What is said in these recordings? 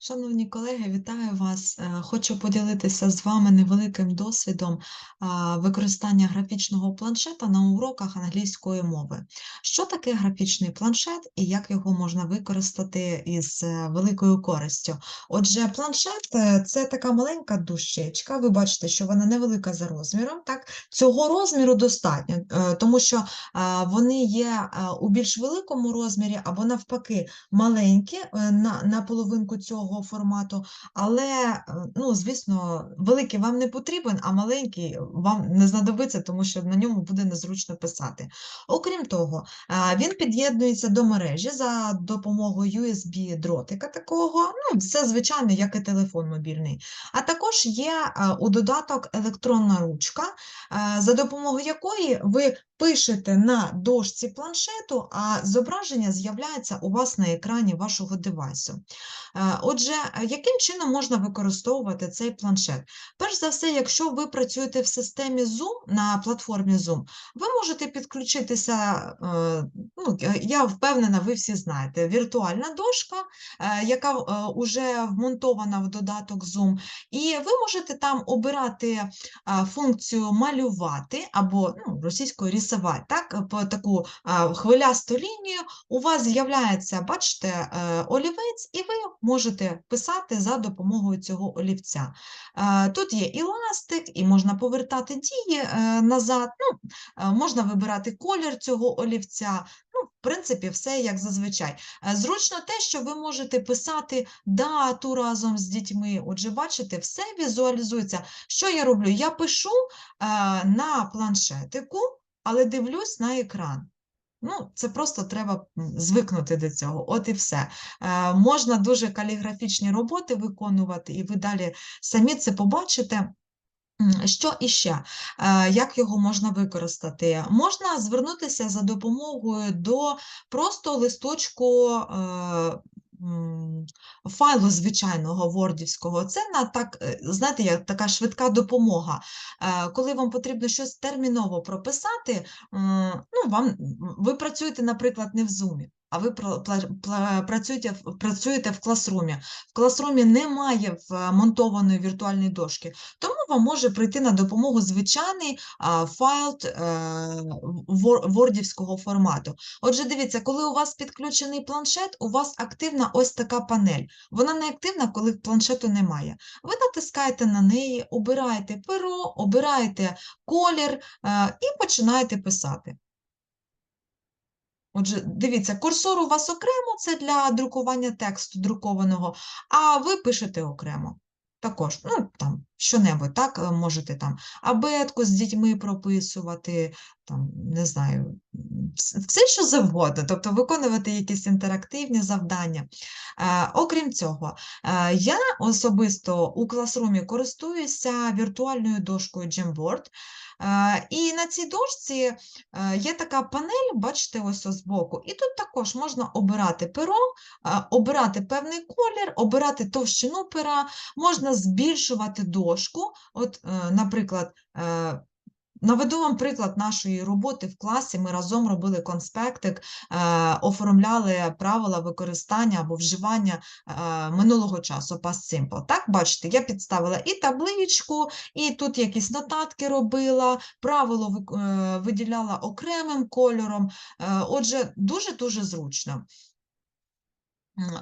Шановні колеги, вітаю вас. Е, Хочу поділитися з вами невеликим досвідом використання графічного планшета на уроках англійської мови. Що таке графічний планшет і як його можна використати із е, великою користю? Отже, планшет е, це така маленька дощечка. Ви бачите, що вона невелика за розміром. Так? Цього розміру достатньо, е, тому що вони є у більш великому розмірі або навпаки маленькі е, на половинку цього формату, але, е, ну, звісно, великий вам не потрібен, а маленький вам не знадобиться, тому що на ньому буде незручно писати. Окрім того, е, він під'єднується до мережі за допомогою USB-дротика такого, ну, все звичайно, як і телефон мобільний. А також є е, у додаток електронна ручка, за допомогою якої ви пишете на дошці планшету, а зображення з'являється у вас на екрані вашого девайсу. Е, Отже, е, яким чином можна використовувати цей планшет? Перш за все, якщо ви працюєте в системі Zoom на платформі Zoom, ви можете підключитися, е, ну, я впевнена, ви всі знаєте, віртуальна дошка, яка вже вмонтована в додаток Zoom, і ви можете там обирати функцію малювати або ну, російською рисувати, так, по таку хвилясту лінію, у вас з'являється, бачите, е, олівець, і ви можете писати за допомогою цього олівця. Е, Тут є і ластик, і можна повертати дії е, назад, ну, можна вибирати колір цього олівця. Ну, в принципі, все як зазвичай. Зручно те, що ви можете писати дату разом з дітьми. Отже, бачите, все візуалізується. Що я роблю? Я пишу на планшетику, але дивлюсь на екран. Ну, це просто треба звикнути до цього. От і все. Е, можна дуже каліграфічні роботи виконувати, і ви далі самі це побачите. Що іще? Е, Як його можна використати? Можна звернутися за допомогою до просто листочку е, файлу звичайного вордівського. Це на так, е, знаєте, як така швидка допомога. Е, Коли вам потрібно щось терміново прописати, ну, вам, ви працюєте, наприклад, не в Zoom, а ви працюєте, працюєте в класрумі. В класрумі немає вмонтованої віртуальної дошки, тому вам може прийти на допомогу звичайний файл е, вор- вордівського формату. Отже, дивіться, коли у вас підключений планшет, у вас активна ось така панель. Вона не активна, коли планшету немає. Ви натискаєте на неї, обираєте перо, обираєте колір е, і починаєте писати. Отже, дивіться, курсор у вас окремо, це для друкування тексту друкованого, а ви пишете окремо. Також, ну, там, що-небудь, так, е, можете там абетку з дітьми прописувати, там, не знаю, все, що завгодно, тобто виконувати якісь інтерактивні завдання. Е, окрім цього, е, я особисто у класрумі користуюся віртуальною дошкою Jamboard, е, і на цій дошці е, є така панель, бачите, ось ось збоку, і тут також можна обирати перо, е, обирати певний колір, обирати товщину пера, можна збільшувати дошку. От, е, наприклад, е, Наведу вам приклад нашої роботи в класі. Ми разом робили конспектик, е, оформляли правила використання або вживання минулого часу past simple. Так, бачите, я підставила і табличку, і тут якісь нотатки робила, правило виділяла окремим кольором. Отже, дуже-дуже зручно.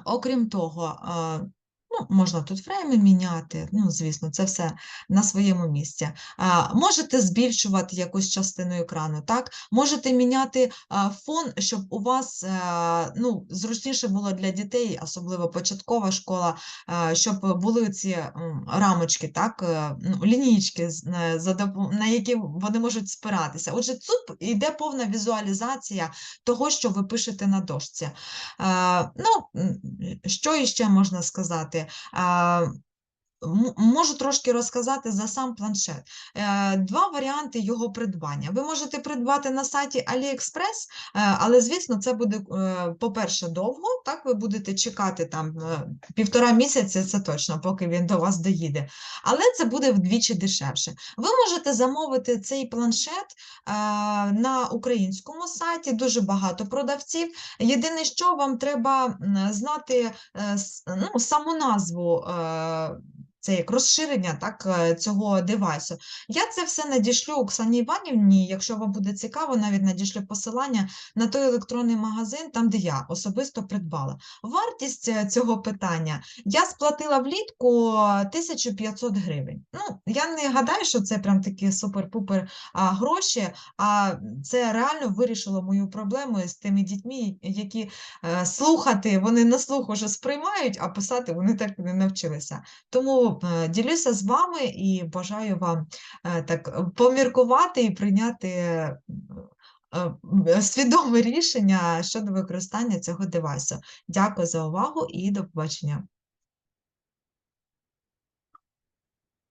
Окрім того, можна тут фрейми міняти, ну, звісно, це все на своєму місці. Можете збільшувати якусь частину екрану, так? Можете міняти фон, щоб у вас е, ну, зручніше було для дітей, особливо початкова школа, е, щоб були ці рамочки, так? е, ну, лінійки, на- які вони можуть спиратися. Отже, тут йде повна візуалізація того, що ви пишете на дошці. Ну, що іще можна сказати? Е, м- можу трошки розказати за сам планшет. Е, Два варіанти його придбання. Ви можете придбати на сайті AliExpress, е, але, звісно, це буде, е, по-перше, довго. Так, ви будете чекати там півтора місяця, це точно, поки він до вас доїде. Але це буде вдвічі дешевше. Ви можете замовити цей планшет на українському сайті, дуже багато продавців. Єдине, що вам треба знати ну, саму назву. Це як розширення так, е, цього девайсу. Я це все надішлю Оксані Іванівні. Якщо вам буде цікаво, навіть надішлю посилання на той електронний магазин, там, де я особисто придбала. Вартість е, цього питання я сплатила влітку 1500 гривень. Ну, я не гадаю, що це прям такі супер-пупер гроші, а це реально вирішило мою проблему з тими дітьми, які е, слухати вони на слух уже сприймають, а писати вони так і не навчилися. Тому ділюся з вами і бажаю вам е, так е, поміркувати і прийняти е, е, свідоме рішення щодо використання цього девайсу. Дякую за увагу і до побачення.